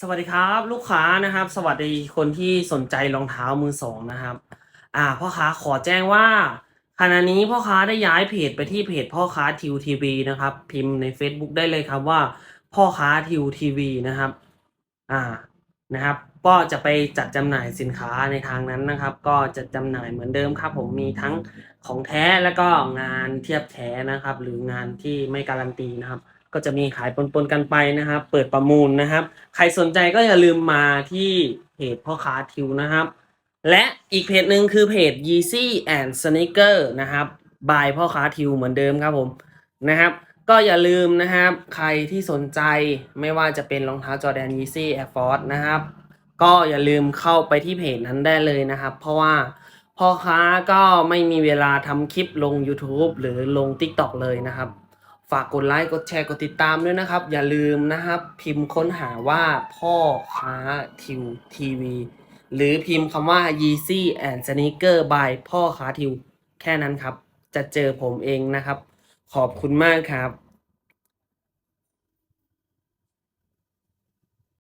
สวัสดีครับลูกค้านะครับ สวัสดีคนที่สนใจรองเท้ามือสองนะครับ อ่าพ่อค้าขอแจ้งว่าขณะนี้พ่อค้าได้ย้ายเพจไปที่เพจพ่อค้าทิวทีวีนะครับ พิมพ์ใน Facebook ได้เลยครับว่า พ่อค้าทิวทีวีนะครับ อ่านะครับ ก็จะไปจัดจำหน่ายสินค้าในทางนั้นนะครับ ก็จะจำหน่ายเหมือนเดิมครับ ผมมีทั้งของแท้แล้วก็งานเทียบแท้นะครับ หรืองานที่ไม่การันตีนะครับ ก็จะมีขายปนๆกันไปนะครับ เปิดประมูลนะครับ ใครสนใจก็อย่าลืมมาที่เพจพ่อค้าทิวนะครับ และอีกเพจหนึ่งคือเพจ Yeezy and Sneaker นะครับบายพ่อค้าทิวเหมือนเดิมครับผมนะครับ ก็อย่าลืมนะครับ ใครที่สนใจไม่ว่าจะเป็นรองเท้าจอแดน Yeezy Air Force นะครับ ก็อย่าลืมเข้าไปที่เพจนั้นได้เลยนะครับ เพราะว่าพ่อค้าก็ไม่มีเวลาทำคลิปลง YouTube หรือลง TikTok เลยนะครับ ฝากกดไลค์กดแชร์กดติดตามด้วยนะครับ อย่าลืมนะครับ พิมพ์ค้นหาว่าพ่อค้าทิวทีวี หรือพิมพ์คำว่า Yeezy and Sneaker by พ่อค้าทิว แค่นั้นครับ จะเจอผมเองนะครับ ขอบคุณมากครับ